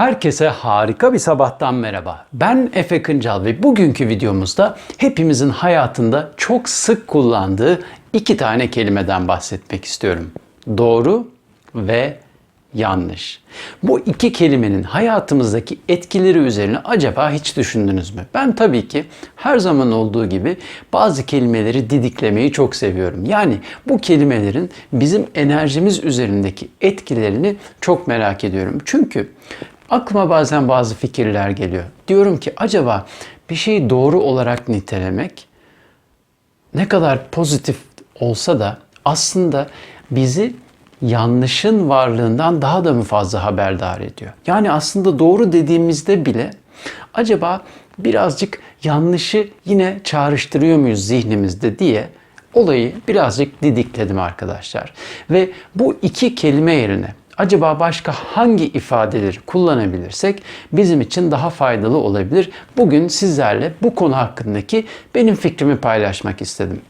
Herkese harika bir sabahtan merhaba. Ben Efe Kıncal ve bugünkü videomuzda hepimizin hayatında çok sık kullandığı iki tane kelimeden bahsetmek istiyorum. Doğru ve yanlış. Bu iki kelimenin hayatımızdaki etkileri üzerine acaba hiç düşündünüz mü? Ben tabii ki her zaman olduğu gibi bazı kelimeleri didiklemeyi çok seviyorum. Yani bu kelimelerin bizim enerjimiz üzerindeki etkilerini çok merak ediyorum. Çünkü aklıma bazen bazı fikirler geliyor. Diyorum ki acaba bir şeyi doğru olarak nitelemek ne kadar pozitif olsa da aslında bizi yanlışın varlığından daha da mı fazla haberdar ediyor? Yani aslında doğru dediğimizde bile acaba birazcık yanlışı yine çağrıştırıyor muyuz zihnimizde diye olayı birazcık didikledim arkadaşlar. Ve bu iki kelime yerine acaba başka hangi ifadeleri kullanabilirsek bizim için daha faydalı olabilir? Bugün sizlerle bu konu hakkındaki benim fikrimi paylaşmak istedim.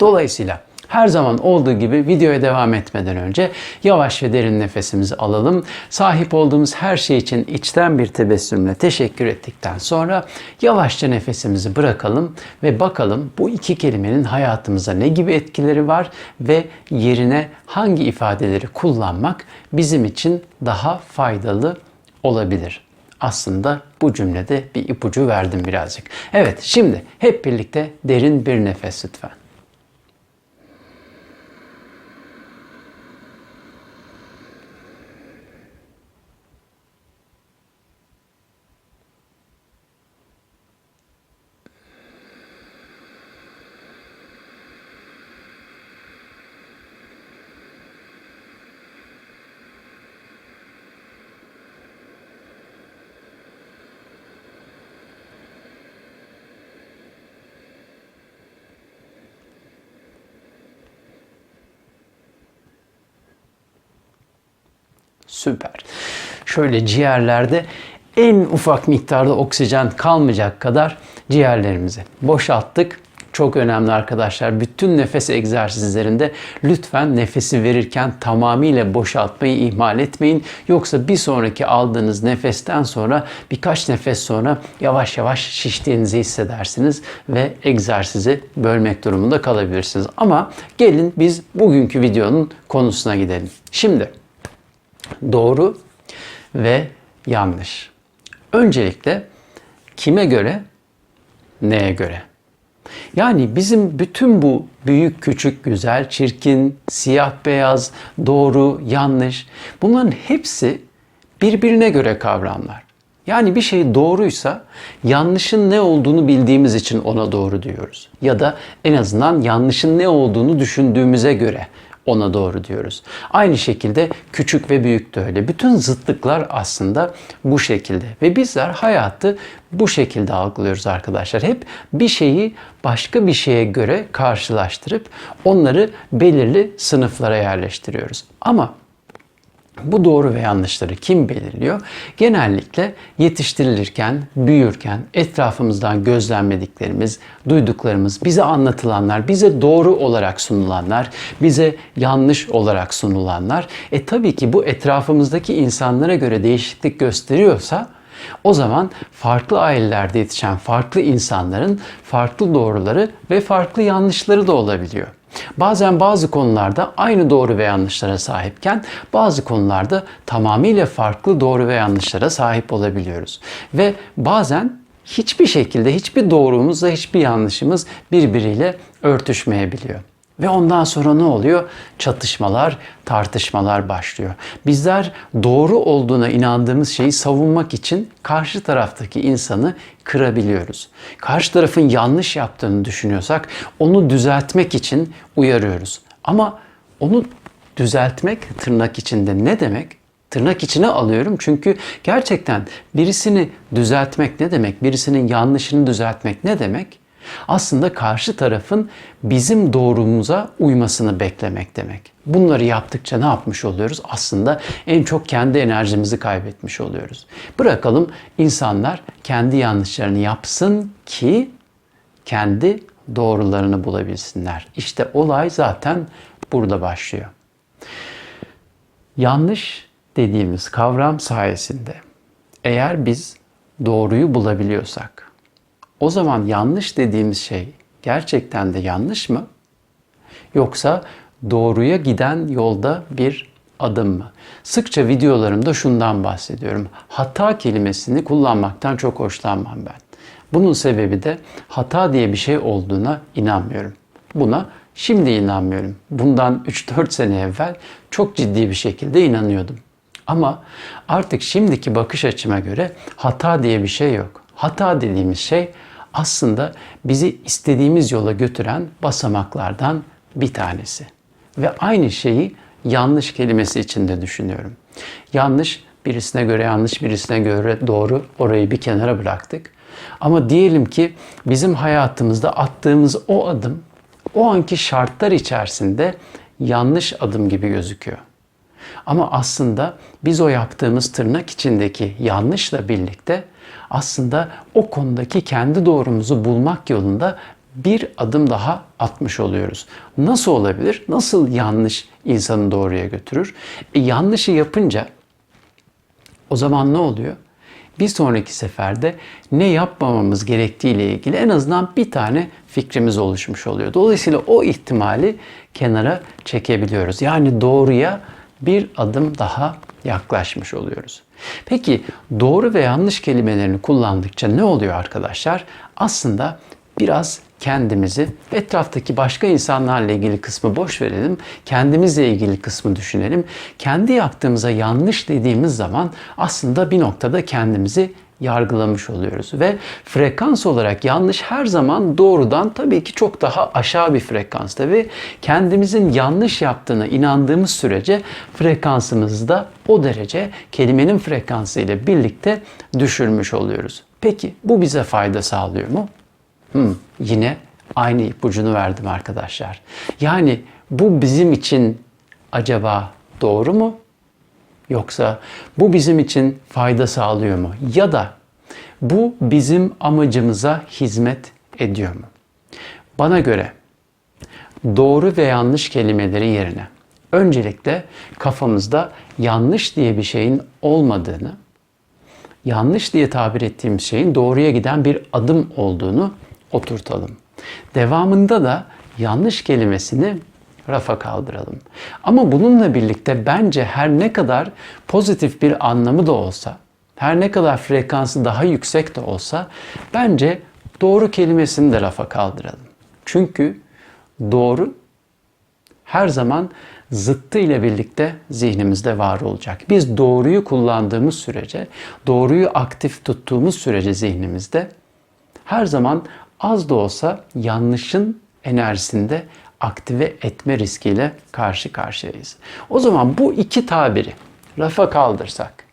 Dolayısıyla her zaman olduğu gibi videoya devam etmeden önce yavaş ve derin nefesimizi alalım. Sahip olduğumuz her şey için içten bir tebessümle teşekkür ettikten sonra yavaşça nefesimizi bırakalım ve bakalım bu iki kelimenin hayatımıza ne gibi etkileri var ve yerine hangi ifadeleri kullanmak bizim için daha faydalı olabilir. Aslında bu cümlede bir ipucu verdim birazcık. Evet, şimdi hep birlikte derin bir nefes lütfen. Süper. Şöyle ciğerlerde en ufak miktarda oksijen kalmayacak kadar ciğerlerimizi boşalttık. Çok önemli arkadaşlar. Bütün nefes egzersizlerinde lütfen nefesi verirken tamamıyla boşaltmayı ihmal etmeyin. Yoksa bir sonraki aldığınız nefesten sonra birkaç nefes sonra yavaş yavaş şiştiğinizi hissedersiniz ve egzersizi bölmek durumunda kalabilirsiniz. Ama gelin biz bugünkü videonun konusuna gidelim. Şimdi doğru ve yanlış. Öncelikle kime göre, neye göre? Yani bizim bütün bu büyük, küçük, güzel, çirkin, siyah, beyaz, doğru, yanlış bunların hepsi birbirine göre kavramlar. Yani bir şey doğruysa yanlışın ne olduğunu bildiğimiz için ona doğru diyoruz. Ya da en azından yanlışın ne olduğunu düşündüğümüze göre ona doğru diyoruz. Aynı şekilde küçük ve büyük de öyle. Bütün zıtlıklar aslında bu şekilde ve bizler hayatı bu şekilde algılıyoruz arkadaşlar. Hep bir şeyi başka bir şeye göre karşılaştırıp onları belirli sınıflara yerleştiriyoruz. Ama bu doğru ve yanlışları kim belirliyor? Genellikle yetiştirilirken, büyürken etrafımızdan gözlemlediklerimiz, duyduklarımız, bize anlatılanlar, bize doğru olarak sunulanlar, bize yanlış olarak sunulanlar. E tabii ki bu etrafımızdaki insanlara göre değişiklik gösteriyorsa o zaman farklı ailelerde yetişen farklı insanların farklı doğruları ve farklı yanlışları da olabiliyor. Bazen bazı konularda aynı doğru ve yanlışlara sahipken bazı konularda tamamıyla farklı doğru ve yanlışlara sahip olabiliyoruz. Ve bazen hiçbir şekilde hiçbir doğrumuzla hiçbir yanlışımız birbiriyle örtüşmeyebiliyor. Ve ondan sonra ne oluyor? Çatışmalar, tartışmalar başlıyor. Bizler doğru olduğuna inandığımız şeyi savunmak için karşı taraftaki insanı kırabiliyoruz. Karşı tarafın yanlış yaptığını düşünüyorsak onu düzeltmek için uyarıyoruz. Ama onu düzeltmek tırnak içinde ne demek? Tırnak içine alıyorum çünkü gerçekten birisini düzeltmek ne demek? Birisinin yanlışını düzeltmek ne demek? Aslında karşı tarafın bizim doğrumuza uymasını beklemek demek. Bunları yaptıkça ne yapmış oluyoruz? Aslında en çok kendi enerjimizi kaybetmiş oluyoruz. Bırakalım insanlar kendi yanlışlarını yapsın ki kendi doğrularını bulabilsinler. İşte olay zaten burada başlıyor. Yanlış dediğimiz kavram sayesinde Eğer biz doğruyu bulabiliyorsak, o zaman yanlış dediğimiz şey gerçekten de yanlış mı? Yoksa doğruya giden yolda bir adım mı? Sıkça videolarımda şundan bahsediyorum. Hata kelimesini kullanmaktan çok hoşlanmam ben. Bunun sebebi de hata diye bir şey olduğuna inanmıyorum. Buna şimdi inanmıyorum. Bundan 3-4 sene evvel çok ciddi bir şekilde inanıyordum. Ama artık şimdiki bakış açıma göre hata diye bir şey yok. Hata dediğimiz şey aslında bizi istediğimiz yola götüren basamaklardan bir tanesi. Ve aynı şeyi yanlış kelimesi için de düşünüyorum. Yanlış birisine göre yanlış, birisine göre doğru orayı bir kenara bıraktık. Ama diyelim ki bizim hayatımızda attığımız o adım o anki şartlar içerisinde yanlış adım gibi gözüküyor. Ama aslında biz o yaptığımız tırnak içindeki yanlışla birlikte aslında o konudaki kendi doğrumuzu bulmak yolunda bir adım daha atmış oluyoruz. Nasıl olabilir? Nasıl yanlış insanı doğruya götürür? E, yanlışı yapınca o zaman ne oluyor? Bir sonraki seferde ne yapmamamız gerektiğiyle ilgili en azından bir tane fikrimiz oluşmuş oluyor. Dolayısıyla o ihtimali kenara çekebiliyoruz. Yani doğruya bir adım daha yaklaşmış oluyoruz. Peki doğru ve yanlış kelimelerini kullandıkça ne oluyor arkadaşlar? Aslında biraz kendimizi etraftaki başka insanlarla ilgili kısmı boş verelim. Kendimizle ilgili kısmı düşünelim. Kendi yaptığımıza yanlış dediğimiz zaman aslında bir noktada kendimizi yargılamış oluyoruz. Ve frekans olarak yanlış her zaman doğrudan tabii ki çok daha aşağı bir frekansta ve kendimizin yanlış yaptığına inandığımız sürece frekansımızı da o derece kelimenin frekansı ile birlikte düşürmüş oluyoruz. Peki bu bize fayda sağlıyor mu? Hmm, yine aynı ipucunu verdim arkadaşlar. Yani bu bizim için acaba doğru mu? Yoksa bu bizim için fayda sağlıyor mu? Ya da bu bizim amacımıza hizmet ediyor mu? Bana göre doğru ve yanlış kelimeleri yerine öncelikle kafamızda yanlış diye bir şeyin olmadığını, yanlış diye tabir ettiğim şeyin doğruya giden bir adım olduğunu oturtalım. Devamında da yanlış kelimesini rafa kaldıralım. Ama bununla birlikte bence her ne kadar pozitif bir anlamı da olsa, her ne kadar frekansı daha yüksek de olsa bence doğru kelimesini de rafa kaldıralım. Çünkü doğru her zaman zıttı ile birlikte zihnimizde var olacak. Biz doğruyu kullandığımız sürece, doğruyu aktif tuttuğumuz sürece zihnimizde her zaman az da olsa yanlışın enerjisinde aktive etme riskiyle karşı karşıyayız. O zaman bu iki tabiri rafa kaldırsak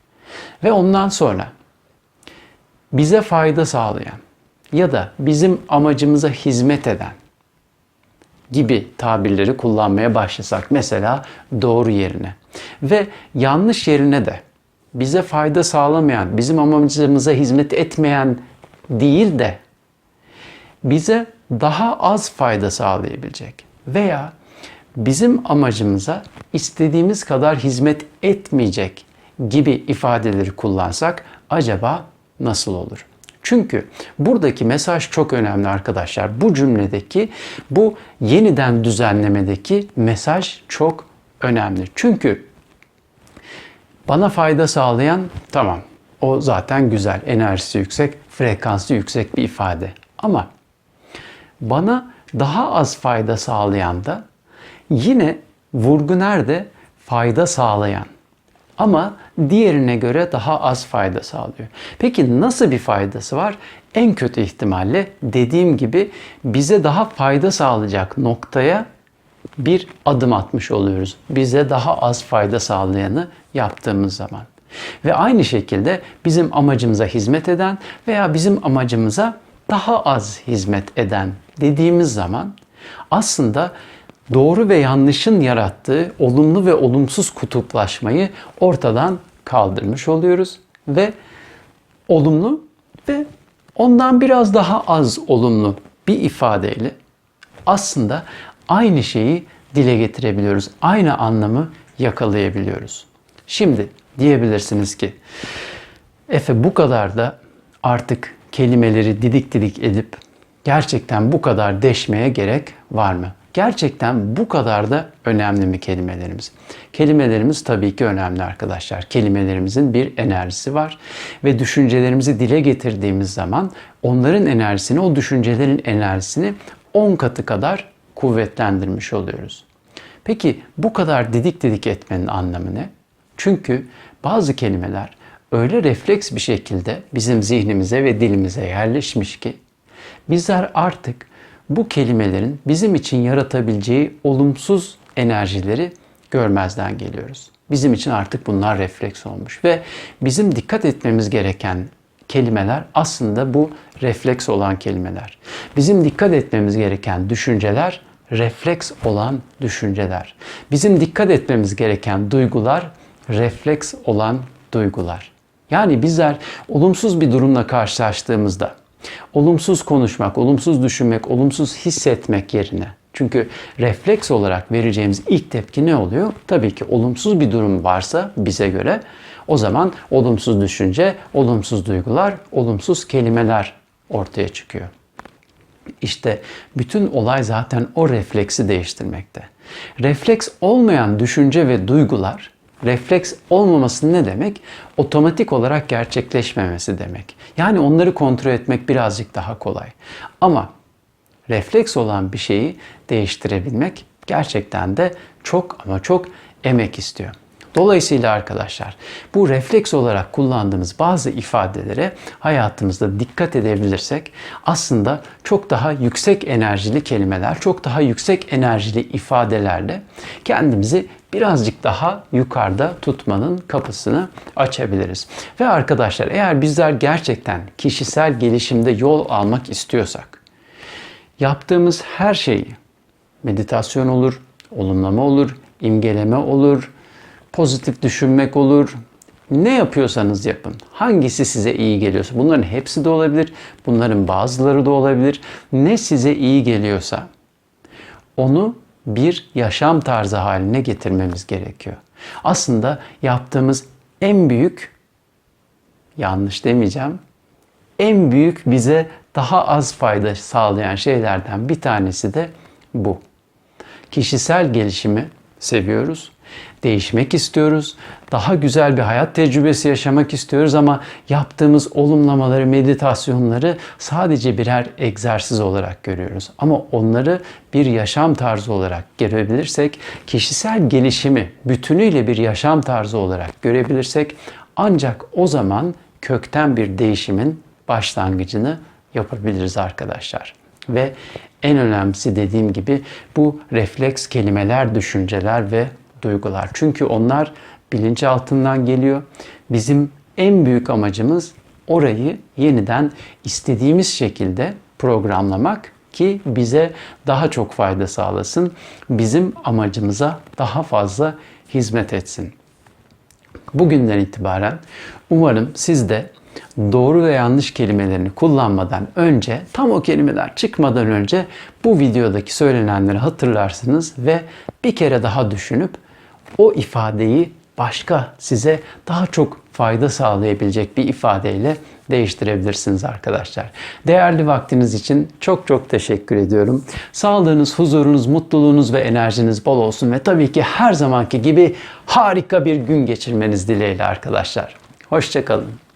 ve ondan sonra bize fayda sağlayan ya da bizim amacımıza hizmet eden gibi tabirleri kullanmaya başlasak mesela doğru yerine ve yanlış yerine de bize fayda sağlamayan, bizim amacımıza hizmet etmeyen değil de bize daha az fayda sağlayabilecek veya bizim amacımıza istediğimiz kadar hizmet etmeyecek gibi ifadeleri kullansak acaba nasıl olur? Çünkü buradaki mesaj çok önemli arkadaşlar. Bu cümledeki, bu yeniden düzenlemedeki mesaj çok önemli. Çünkü bana fayda sağlayan tamam o zaten güzel, enerjisi yüksek, frekansı yüksek bir ifade. Ama bana daha az fayda sağlayan da yine vurgu nerede? Fayda sağlayan. Ama diğerine göre daha az fayda sağlıyor. Peki nasıl bir faydası var? En kötü ihtimalle dediğim gibi bize daha fayda sağlayacak noktaya bir adım atmış oluyoruz. Bize daha az fayda sağlayanı yaptığımız zaman. Ve aynı şekilde bizim amacımıza hizmet eden veya bizim amacımıza daha az hizmet eden dediğimiz zaman aslında doğru ve yanlışın yarattığı olumlu ve olumsuz kutuplaşmayı ortadan kaldırmış oluyoruz ve olumlu ve ondan biraz daha az olumlu bir ifadeyle aslında aynı şeyi dile getirebiliyoruz. Aynı anlamı yakalayabiliyoruz. Şimdi diyebilirsiniz ki Efe bu kadar da artık kelimeleri didik didik edip gerçekten bu kadar deşmeye gerek var mı? Gerçekten bu kadar da önemli mi kelimelerimiz? Kelimelerimiz tabii ki önemli arkadaşlar. Kelimelerimizin bir enerjisi var ve düşüncelerimizi dile getirdiğimiz zaman onların enerjisini, o düşüncelerin enerjisini 10 katı kadar kuvvetlendirmiş oluyoruz. Peki bu kadar didik didik etmenin anlamı ne? Çünkü bazı kelimeler öyle refleks bir şekilde bizim zihnimize ve dilimize yerleşmiş ki bizler artık bu kelimelerin bizim için yaratabileceği olumsuz enerjileri görmezden geliyoruz. Bizim için artık bunlar refleks olmuş ve bizim dikkat etmemiz gereken kelimeler aslında bu refleks olan kelimeler. Bizim dikkat etmemiz gereken düşünceler refleks olan düşünceler. Bizim dikkat etmemiz gereken duygular refleks olan duygular. Yani bizler olumsuz bir durumla karşılaştığımızda olumsuz konuşmak, olumsuz düşünmek, olumsuz hissetmek yerine çünkü refleks olarak vereceğimiz ilk tepki ne oluyor? Tabii ki olumsuz bir durum varsa bize göre o zaman olumsuz düşünce, olumsuz duygular, olumsuz kelimeler ortaya çıkıyor. İşte bütün olay zaten o refleksi değiştirmekte. Refleks olmayan düşünce ve duygular, refleks olmaması ne demek? Otomatik olarak gerçekleşmemesi demek. Yani onları kontrol etmek birazcık daha kolay. Ama refleks olan bir şeyi değiştirebilmek gerçekten de çok ama çok emek istiyor. Dolayısıyla arkadaşlar bu refleks olarak kullandığımız bazı ifadelere hayatımızda dikkat edebilirsek aslında çok daha yüksek enerjili kelimeler, çok daha yüksek enerjili ifadelerle kendimizi birazcık daha yukarıda tutmanın kapısını açabiliriz. Ve arkadaşlar eğer bizler gerçekten kişisel gelişimde yol almak istiyorsak yaptığımız her şeyi meditasyon olur, olumlama olur, imgeleme olur, pozitif düşünmek olur. Ne yapıyorsanız yapın. Hangisi size iyi geliyorsa. Bunların hepsi de olabilir. Bunların bazıları da olabilir. Ne size iyi geliyorsa onu bir yaşam tarzı haline getirmemiz gerekiyor. Aslında yaptığımız en büyük yanlış demeyeceğim. En büyük bize daha az fayda sağlayan şeylerden bir tanesi de bu. Kişisel gelişimi seviyoruz. Değişmek istiyoruz. Daha güzel bir hayat tecrübesi yaşamak istiyoruz ama yaptığımız olumlamaları, meditasyonları sadece birer egzersiz olarak görüyoruz. Ama onları bir yaşam tarzı olarak görebilirsek, kişisel gelişimi bütünüyle bir yaşam tarzı olarak görebilirsek ancak o zaman kökten bir değişimin başlangıcını yapabiliriz arkadaşlar. Ve en önemlisi dediğim gibi bu refleks kelimeler, düşünceler ve duygular. Çünkü onlar bilinçaltından geliyor. Bizim en büyük amacımız orayı yeniden istediğimiz şekilde programlamak ki bize daha çok fayda sağlasın. Bizim amacımıza daha fazla hizmet etsin. Bugünden itibaren umarım siz de doğru ve yanlış kelimelerini kullanmadan önce, tam o kelimeler çıkmadan önce bu videodaki söylenenleri hatırlarsınız ve bir kere daha düşünüp o ifadeyi başka size daha çok fayda sağlayabilecek bir ifadeyle değiştirebilirsiniz arkadaşlar. Değerli vaktiniz için çok çok teşekkür ediyorum. Sağlığınız, huzurunuz, mutluluğunuz ve enerjiniz bol olsun ve tabii ki her zamanki gibi harika bir gün geçirmeniz dileğiyle arkadaşlar. Hoşçakalın.